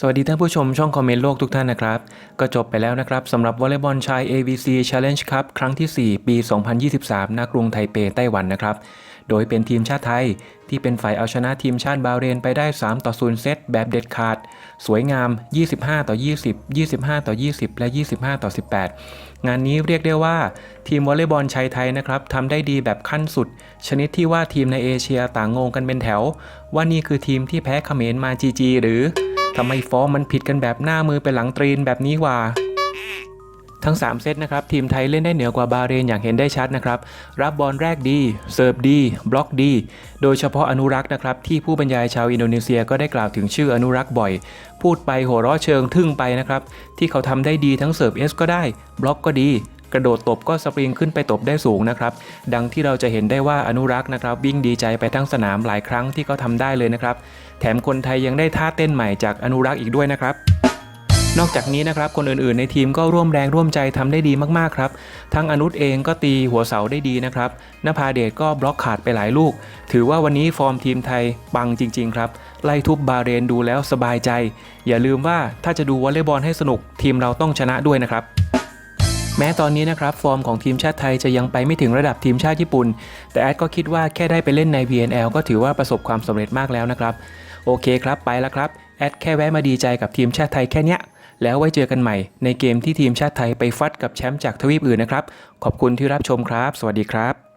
สวัสดีท่านผู้ชมช่องคอมเมนต์โลกทุกท่านนะครับ ก็จบไปแล้วนะครับสำหรับวอลเลย์บอลชาย AVC Challenge Cup ครั้งที่ 4 ปี 2023 ณ กรุงไทเปไต้หวันนะครับ โดยเป็นทีมชาติไทย ที่เป็นฝ่ายเอาชนะทีมชาติบาเรนไปได้ 3 ต่อ 0 เซตแบบเด็ดขาด สวยงาม 25 ต่อ 20 25 ต่อ 20 และ 25 ต่อ 18 งานนี้เรียกได้ว่าทีมวอลเลย์บอลชายไทยนะครับทำได้ดีแบบขั้นสุด ชนิดที่ว่าทีมในเอเชียต่างงงกันเป็นแถว ว่านี่คือทีมที่แพ้เขมรมาจีจีหรือ ทำไมฟอร์มมันผิดกันแบบหน้ามือเป็นหลังตรีนแบบนี้วะทั้ง 3 เซตนะครับ ทีมไทยเล่นได้เหนือกว่าบาเรนอย่างเห็นได้ชัดนะครับ รับบอลแรกดี เสิร์ฟดี บล็อกดี โดยเฉพาะอนุรักษ์นะครับ ที่ผู้บรรยายชาวอินโดนีเซียก็ได้กล่าวถึงชื่ออนุรักษ์บ่อย พูดไปหัวเราะเชิงทึ่งไปนะครับ ที่เขาทำได้ดีทั้งเสิร์ฟเอสก็ได้ บล็อกก็ดี กระโดดตบก็สปริงขึ้นไปตบได้สูงนะครับ ดังที่เราจะเห็นได้ว่าอนุรักษ์นะครับ วิ่งดีใจไปทั้งสนามหลายครั้งที่เขาทำได้เลยนะครับ แถมคนไทยยังได้ท่าเต้นใหม่จากอนุรักษ์อีกด้วยนะครับนอกจากนี้นะครับคนอื่นๆในทีมก็ร่วมแรงร่วมใจทำได้ดีมากๆครับ ทั้งอนุษเองก็ตีหัวเสาได้ดีนะครับนภาเดชก็บล็อกขาดไปหลายลูก ถือว่าวันนี้ฟอร์มทีมไทยปังจริง ๆ ครับ ไล่ทุบบาเรนดูแล้วสบายใจ อย่าลืมว่าถ้าจะดูวอลเลย์บอลให้สนุกทีมเราต้องชนะด้วยนะครับ แม้ตอนนี้นะครับฟอร์มของทีมชาติไทยจะยังไปไม่ถึงระดับทีมชาติญี่ปุ่น แต่แอดก็คิดว่าแค่ได้ไปเล่นใน VNL ก็ถือว่าประสบความสำเร็จมากแล้วนะครับโอเคครับไปแล้วครับแอดแค่แวะมาดีใจกับทีมชาติไทยแค่เนี้ยแล้วไว้เจอกันใหม่ในเกมที่ทีมชาติไทยไปฟัดกับแชมป์จากทวีปอื่นนะครับ ขอบคุณที่รับชมครับ สวัสดีครับ